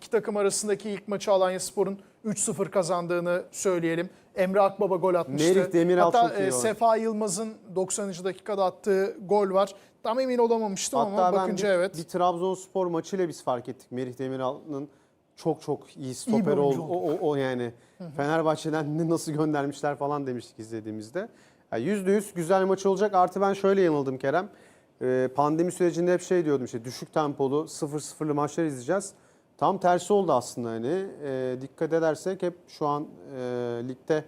İki takım arasındaki ilk maçı Alanya Spor'un 3-0 kazandığını söyleyelim. Emre Akbaba gol atmıştı. Merih Demiral Hatta iyi e. Sefa Yılmaz'ın 90. dakikada attığı gol var. Tam emin olamamıştım ama Hatta ben bakınca bir, evet. bir Trabzonspor maçıyla biz fark ettik. Merih Demiral'ın çok çok iyi stoper oyuncu oldu. O, o, o yani Fenerbahçe'den de nasıl göndermişler falan demiştik izlediğimizde. Yani %100 güzel maç olacak. Artı ben şöyle yanıldım Kerem. Ee, pandemi sürecinde hep şey diyordum işte düşük tempolu 0-0'lı maçlar izleyeceğiz. Tam tersi oldu aslında hani. Ee, dikkat edersek hep şu an e, ligde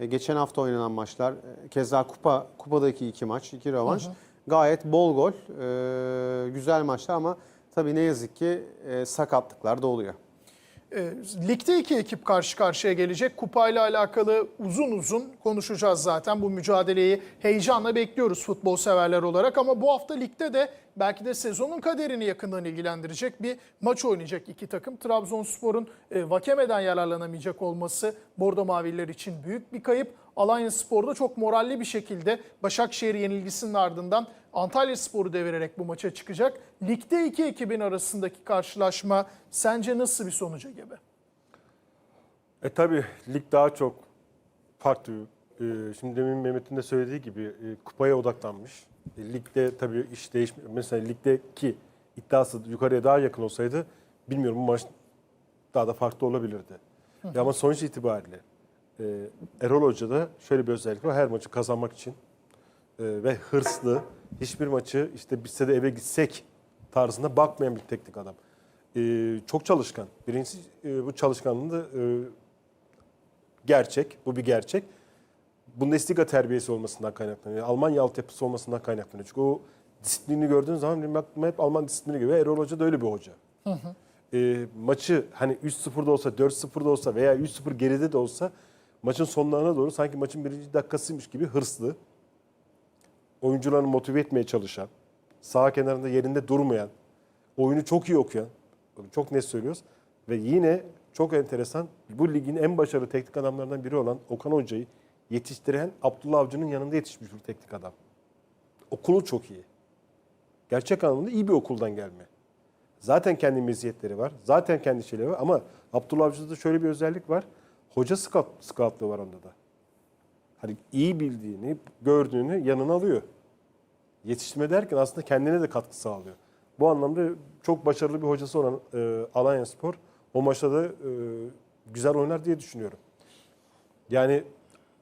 e, geçen hafta oynanan maçlar, e, keza kupa kupadaki iki maç, iki rövanş. Gayet bol gol, e, güzel maçlar ama tabii ne yazık ki e, sakatlıklar da oluyor. E, ligde iki ekip karşı karşıya gelecek. Kupayla alakalı uzun uzun konuşacağız zaten. Bu mücadeleyi heyecanla bekliyoruz futbol severler olarak. Ama bu hafta ligde de belki de sezonun kaderini yakından ilgilendirecek bir maç oynayacak iki takım. Trabzonspor'un e, Vakeme'den yararlanamayacak olması Bordo Maviller için büyük bir kayıp. Alanya Spor'da çok moralli bir şekilde Başakşehir yenilgisinin ardından Antalya Spor'u devirerek bu maça çıkacak. Ligde iki ekibin arasındaki karşılaşma sence nasıl bir sonuca gebe? E tabi lig daha çok farklı. E, şimdi demin Mehmet'in de söylediği gibi e, kupaya odaklanmış. E, ligde tabii iş değişmiyor. Mesela ligdeki iddiası yukarıya daha yakın olsaydı bilmiyorum bu maç daha da farklı olabilirdi. Ya ama sonuç itibariyle e, Erol Hoca'da şöyle bir özellik var. Her maçı kazanmak için e, ve hırslı, hiçbir maçı işte bitse de eve gitsek tarzında bakmayan bir teknik adam. E, çok çalışkan. Birincisi e, bu çalışkanlığı da e, gerçek. Bu bir gerçek. Bundesliga terbiyesi olmasından kaynaklanıyor. Almanya altyapısı olmasından kaynaklanıyor. Çünkü o disiplini gördüğün zaman benim aklıma hep Alman disiplini geliyor. Erol Hoca da öyle bir hoca. E, maçı hani 3-0'da olsa, 4-0'da olsa veya 3-0 geride de olsa maçın sonlarına doğru sanki maçın birinci dakikasıymış gibi hırslı, oyuncularını motive etmeye çalışan, sağ kenarında yerinde durmayan, oyunu çok iyi okuyan, çok net söylüyoruz. Ve yine çok enteresan bu ligin en başarılı teknik adamlarından biri olan Okan Hoca'yı yetiştiren Abdullah Avcı'nın yanında yetişmiş bir teknik adam. Okulu çok iyi. Gerçek anlamda iyi bir okuldan gelme. Zaten kendi meziyetleri var. Zaten kendi şeyleri var ama Abdullah Avcı'da da şöyle bir özellik var. Hoca scout, scoutlığı var onda da. Hani iyi bildiğini, gördüğünü yanına alıyor. Yetiştirme derken aslında kendine de katkı sağlıyor. Bu anlamda çok başarılı bir hocası olan e, Alanya Spor o maçta da e, güzel oynar diye düşünüyorum. Yani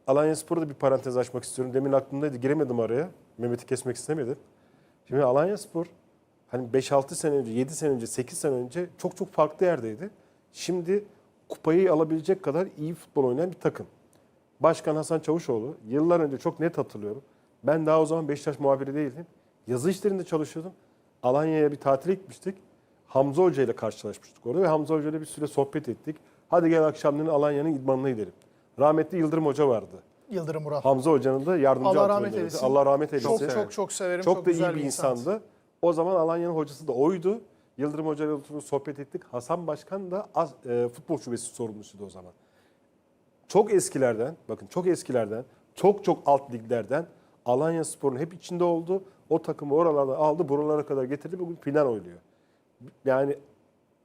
Alanya Spor'u da bir parantez açmak istiyorum. Demin aklımdaydı giremedim araya. Mehmet'i kesmek istemedim. Şimdi Alanya Spor hani 5-6 sene önce, 7 sene önce, 8 sene önce çok çok farklı yerdeydi. Şimdi kupayı alabilecek kadar iyi futbol oynayan bir takım. Başkan Hasan Çavuşoğlu yıllar önce çok net hatırlıyorum. Ben daha o zaman Beşiktaş muhabiri değildim. Yazı işlerinde çalışıyordum. Alanya'ya bir tatile gitmiştik. Hamza Hoca ile karşılaşmıştık orada ve Hamza Hoca ile bir süre sohbet ettik. Hadi gel akşamleyin Alanya'nın idmanına gidelim. Rahmetli Yıldırım Hoca vardı. Yıldırım Murat. Hamza Hoca'nın da yardımcı Allah rahmet eylesin. Allah rahmet eylesin. Çok çok çok severim. Çok, Çok, da güzel iyi bir insandı. insandı. O zaman Alanya'nın hocası da oydu. Yıldırım Hoca ile oturup sohbet ettik. Hasan Başkan da az, e, futbol şubesi sorumlusuydu o zaman. Çok eskilerden, bakın çok eskilerden, çok çok alt liglerden Alanya Spor'un hep içinde oldu. O takımı oralardan aldı, buralara kadar getirdi. Bugün final oynuyor. Yani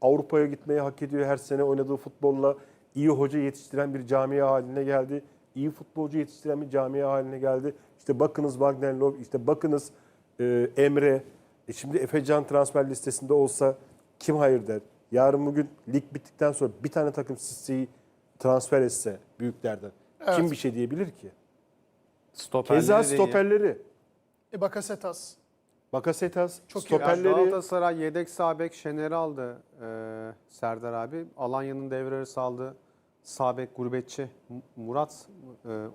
Avrupa'ya gitmeyi hak ediyor her sene oynadığı futbolla. iyi hoca yetiştiren bir camia haline geldi. İyi futbolcu yetiştiren bir camia haline geldi. İşte bakınız Wagner Love, işte bakınız e, Emre. E şimdi Efecan transfer listesinde olsa kim hayır der? Yarın bugün lig bittikten sonra bir tane takım Sisse'yi transfer etse büyüklerden. Evet. Kim bir şey diyebilir ki? Stoperleri Keza de iyi. stoperleri. E, Bakasetas. Bakasetas, Çok iyi. Ya stoperleri. Galatasaray yedek sağ bek Şener'i aldı e, Serdar abi. Alanya'nın devre arası aldı. Sağ bek gurbetçi M- Murat e,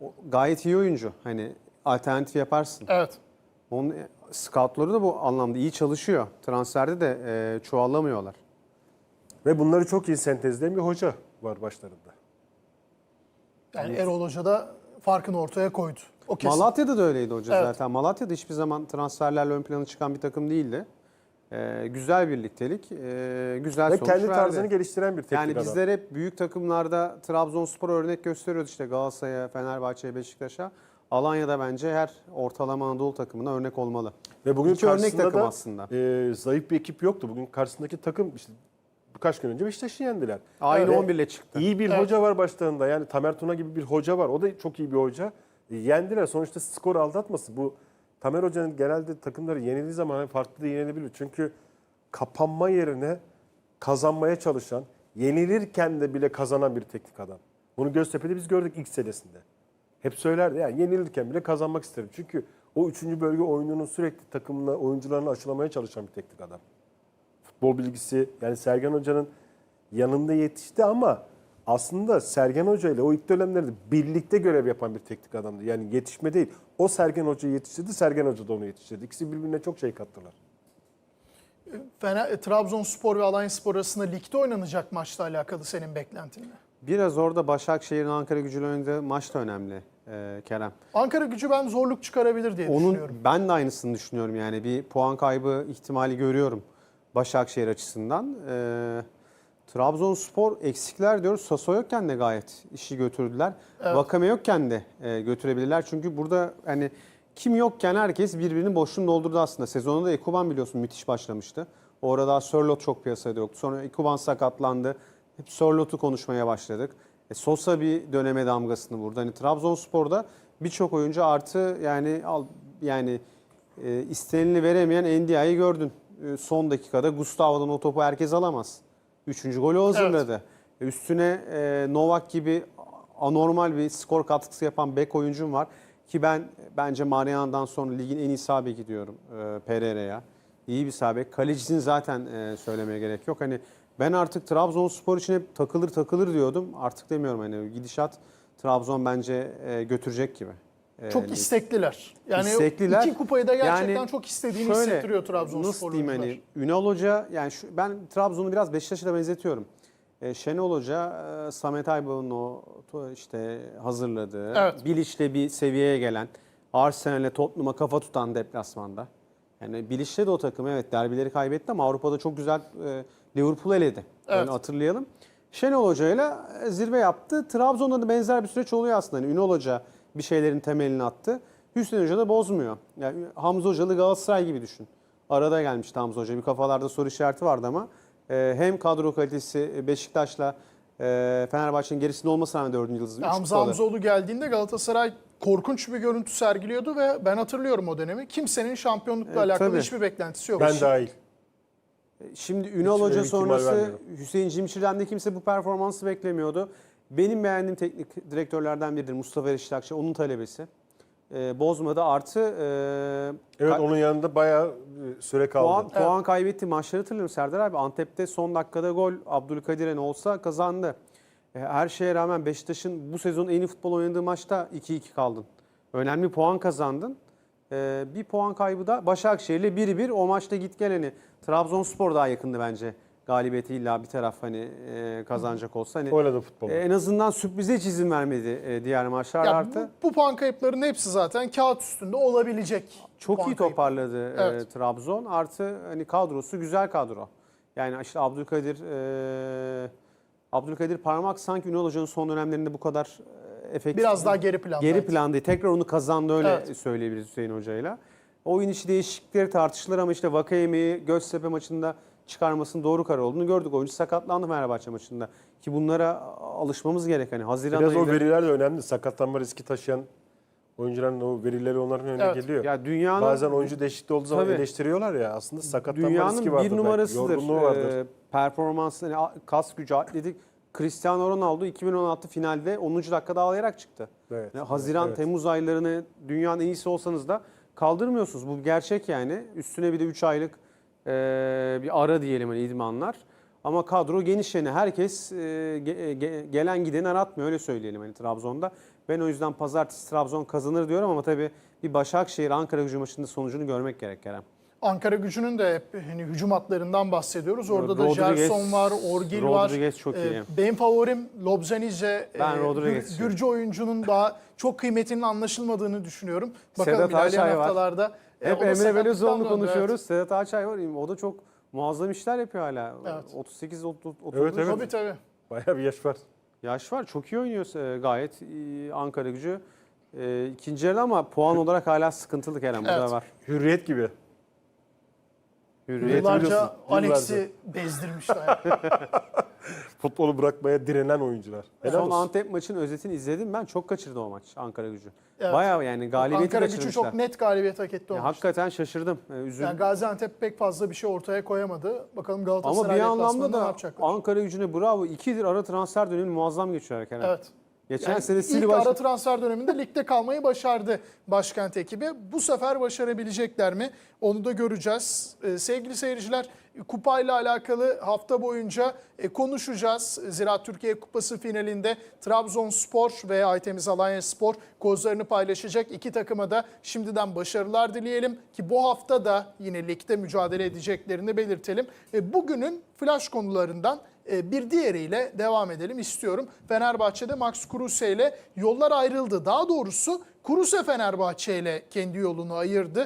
o gayet iyi oyuncu. Hani alternatif yaparsın. Evet. Onun e, scoutları da bu anlamda iyi çalışıyor. Transferde de e, çoğalamıyorlar. Ve bunları çok iyi sentezleyen bir hoca var başlarında. Yani Erol Hoca da farkını ortaya koydu. O kesin. Malatya'da da öyleydi hoca Evet. zaten. Malatya'da hiçbir zaman transferlerle ön plana çıkan bir takım değildi. E, güzel birliktelik, e, güzel Ve sonuç kendi verdi. tarzını geliştiren bir teknik Yani adam. bizler hep büyük takımlarda Trabzonspor örnek gösteriyoruz işte Galatasaray'a, Fenerbahçe'ye, Beşiktaş'a. Alanya'da bence her ortalama Anadolu takımına örnek olmalı. Ve bugün İki örnek karşısında takım da aslında. e, zayıf bir ekip yoktu. Bugün karşısındaki takım işte birkaç gün önce Beşiktaş'ı yendiler. Aynı Ve 11 ile çıktı. İyi bir Evet. hoca var başlarında. Yani Tamer Tuna gibi bir hoca var. O da çok iyi bir hoca. E, yendiler. Sonuçta skor aldatması. Bu Tamer Hoca'nın genelde takımları yenildiği zaman hani farklı da yenilebilir. Çünkü kapanma yerine kazanmaya çalışan, yenilirken de bile kazanan bir teknik adam. Bunu Göztepe'de biz gördük ilk senesinde. Hep söylerdi yani yenilirken bile kazanmak isterim. Çünkü o üçüncü bölge oyununun sürekli takımla oyuncularını aşılamaya çalışan bir teknik adam. Futbol bilgisi yani Sergen Hoca'nın yanında yetişti ama aslında Sergen Hoca ile o ilk dönemlerde birlikte görev yapan bir teknik adamdı. Yani yetişme değil. O Sergen Hoca'yı yetiştirdi, Sergen Hoca da onu yetiştirdi. İkisi birbirine çok şey kattılar. Fener, Trabzonspor ve Alanyaspor arasında ligde oynanacak maçla alakalı senin beklentin ne? Biraz orada Başakşehir'in Ankara gücüyle oynadığı maç da önemli e, Kerem. Ankara gücü ben zorluk çıkarabilir diye Onun düşünüyorum. ben de aynısını düşünüyorum yani bir puan kaybı ihtimali görüyorum Başakşehir açısından. Ee, Trabzonspor eksikler diyoruz. Saso yokken de gayet işi götürdüler. Evet. Vakame yokken de e, götürebilirler. Çünkü burada hani kim yokken herkes birbirinin boşluğunu doldurdu aslında. Sezonda da Ekuban biliyorsun müthiş başlamıştı. Orada Sörlot çok piyasada yoktu. Sonra Ekuban sakatlandı. Hep Sörlot'u konuşmaya başladık. E, Sosa bir döneme damgasını vurdu. Hani Trabzonspor'da birçok oyuncu artı yani al yani e, istenileni veremeyen Ndiaye'yi gördün. E, son dakikada Gustavo'dan o topu herkes alamaz. Üçüncü golü o hazırladı. E, Üstüne e, Novak gibi anormal bir skor katkısı yapan bek oyuncum var. Ki ben bence Mariano'dan sonra ligin en iyi sağ beki diyorum e, Pereira'ya. İyi bir sağ bek. Kalecisini zaten e, söylemeye gerek yok. Hani ben artık Trabzonspor için hep takılır takılır diyordum. Artık demiyorum hani gidişat Trabzon bence e, götürecek gibi. E, Çok istekliler. Yani İstekliler. iki kupayı da gerçekten Yani çok istediğini şöyle, hissettiriyor Trabzonspor Nasıl diyeyim hani Ünal Hoca yani şu, ben Trabzon'u biraz Beşiktaş'a da benzetiyorum. E, Şenol Hoca e, Samet Aybaba'nın o işte hazırladığı Evet. Bilic'le bir seviyeye gelen Arsenal'le Tottenham'a kafa tutan deplasmanda. Yani Bilic'le de o takım evet derbileri kaybetti ama Avrupa'da çok güzel e, Liverpool eledi. Evet. Onu hatırlayalım. Şenol Hoca'yla e, zirve yaptı. Trabzon'da da benzer bir süreç oluyor aslında. Yani Ünal Hoca bir şeylerin temelini attı. Hüseyin Hoca da bozmuyor. Yani Hamza Hocalı Galatasaray gibi düşün. Arada gelmişti Hamza Hoca. Bir kafalarda soru işareti vardı ama e, hem kadro kalitesi Beşiktaş'la e, Fenerbahçe'nin gerisinde olmasına rağmen dördüncü yıldızı. üç Hamza. Hamzoğlu geldiğinde Galatasaray korkunç bir görüntü sergiliyordu ve ben hatırlıyorum o dönemi. Kimsenin şampiyonlukla E, alakalı tabii. hiçbir beklentisi yok. Ben dahil. Şimdi Ünal Hiç Hoca sonrası. Hüseyin Cimşir'den de kimse bu performansı beklemiyordu. Benim beğendiğim teknik direktörlerden biridir Mustafa Reşit Akçay. Onun talebesi. E, bozmadı artı e, Evet onun yanında bayağı e, süre kaldı. puan, puan kaybetti maçları hatırlıyorum Serdar abi. Antep'te son dakikada gol Abdülkadir'en olsa kazandı. E, her şeye rağmen Beşiktaş'ın bu sezon en iyi futbol oynadığı maçta 2-2 kaldın. Önemli puan kazandın. E, bir puan kaybı da Başakşehir'le 1-1 o maçta git geleni. Trabzonspor daha yakındı bence galibiyeti illa bir taraf hani e, kazanacak olsa. Hani, Oynadı futbolu. e, en azından sürprize hiç izin vermedi e, diğer maçlar Ya artı. bu, bu puan kayıplarının hepsi zaten kağıt üstünde olabilecek. Çok iyi toparladı e, Evet. Trabzon. Artı hani kadrosu güzel kadro. Yani işte Abdülkadir e, Abdülkadir Parmak sanki Ünal Hoca'nın son dönemlerinde bu kadar e, efektif. Biraz daha geri planda. geri planda. Tekrar onu kazandı öyle Evet. söyleyebiliriz Hüseyin Hoca'yla. Oyun içi değişiklikleri tartışılır ama işte Vakayeme'yi Göztepe maçında çıkarmasının doğru karar olduğunu gördük. Oyuncu sakatlandı Fenerbahçe maçında. Ki bunlara alışmamız gerek. Hani Haziran Biraz o ayında- veriler de önemli. Sakatlanma riski taşıyan oyuncuların o verileri onların önüne Evet. geliyor. ya dünyanın Bazen oyuncu değişikliği olduğu zaman Tabii. eleştiriyorlar ya aslında sakatlanma riski Dünyanın vardır. bir belki, numarasıdır. Yorgunluğu vardır. Ee, performans, hani a- kas gücü, atletik. Cristiano Ronaldo 2016 finalde 10. dakikada ağlayarak çıktı. Evet, Yani Haziran, evet. Temmuz aylarını dünyanın en iyisi olsanız da kaldırmıyorsunuz. Bu bir gerçek yani. Üstüne bir de 3 aylık e, bir ara diyelim hani idmanlar. Ama kadro geniş yani. Herkes e, ge- ge- gelen gideni aratmıyor öyle söyleyelim hani Trabzon'da. Ben o yüzden pazartesi Trabzon kazanır diyorum ama tabii bir Başakşehir Ankara gücü maçında sonucunu görmek gerek Kerem. Ankara gücünün de hep hani hücum hatlarından bahsediyoruz. Orada da Rodriguez- Gerson var, Orgil var. Rodriguez çok iyi. Benim favorim Lobzanice. Ben Ee, Rodriguez Gür- Gürcü oyuncunun daha çok kıymetinin anlaşılmadığını düşünüyorum. Bakalım Sedat ilerleyen var. haftalarda. e, Hep da Emre Belözoğlu'nu konuşuyoruz. Sedat Ağaçay var. O da çok muazzam işler yapıyor hala. Evet. 38 30 Evet, Evet. Tabii tabii. Bayağı bir yaş var. yaş var. Çok iyi oynuyor e, gayet. iyi Ankara gücü. E, ikinci yarıda ama puan olarak hala sıkıntılı Kerem. Bu da Evet. var. Hürriyet gibi. Hürriyet Yıllarca Alex'i bezdirmişler. Futbolu bırakmaya direnen oyuncular. Helal Son olsun. Antep maçının özetini izledim ben. Çok kaçırdı o maç Ankara gücü. Evet. Bayağı yani galibiyeti Ankara gücü kaçırmışlar. çok net galibiyet hak etti o Ya maçta. hakikaten şaşırdım. Ee, üzüldüm. Yani Gaziantep pek fazla bir şey ortaya koyamadı. Bakalım Ama Galatasaray bir anlamda ne da yapacaklar? Ankara gücüne bravo. İkidir ara transfer dönemi muazzam geçiyor Kerem. Evet. Geçen Yani sene ilk Silva ara transfer döneminde ligde kalmayı başardı başkent ekibi. Bu sefer başarabilecekler mi? Onu da göreceğiz. Ee, sevgili seyirciler, kupayla alakalı hafta boyunca e, konuşacağız. Zira Türkiye Kupası finalinde Trabzonspor ve Aytemiz Alanya Spor kozlarını paylaşacak. İki takıma da şimdiden başarılar dileyelim ki bu hafta da yine ligde mücadele edeceklerini belirtelim. E, Bugünün flash konularından bir diğeriyle devam edelim istiyorum. Fenerbahçe'de Max Kruse ile yollar ayrıldı. Daha doğrusu Kruse Fenerbahçe ile kendi yolunu ayırdı.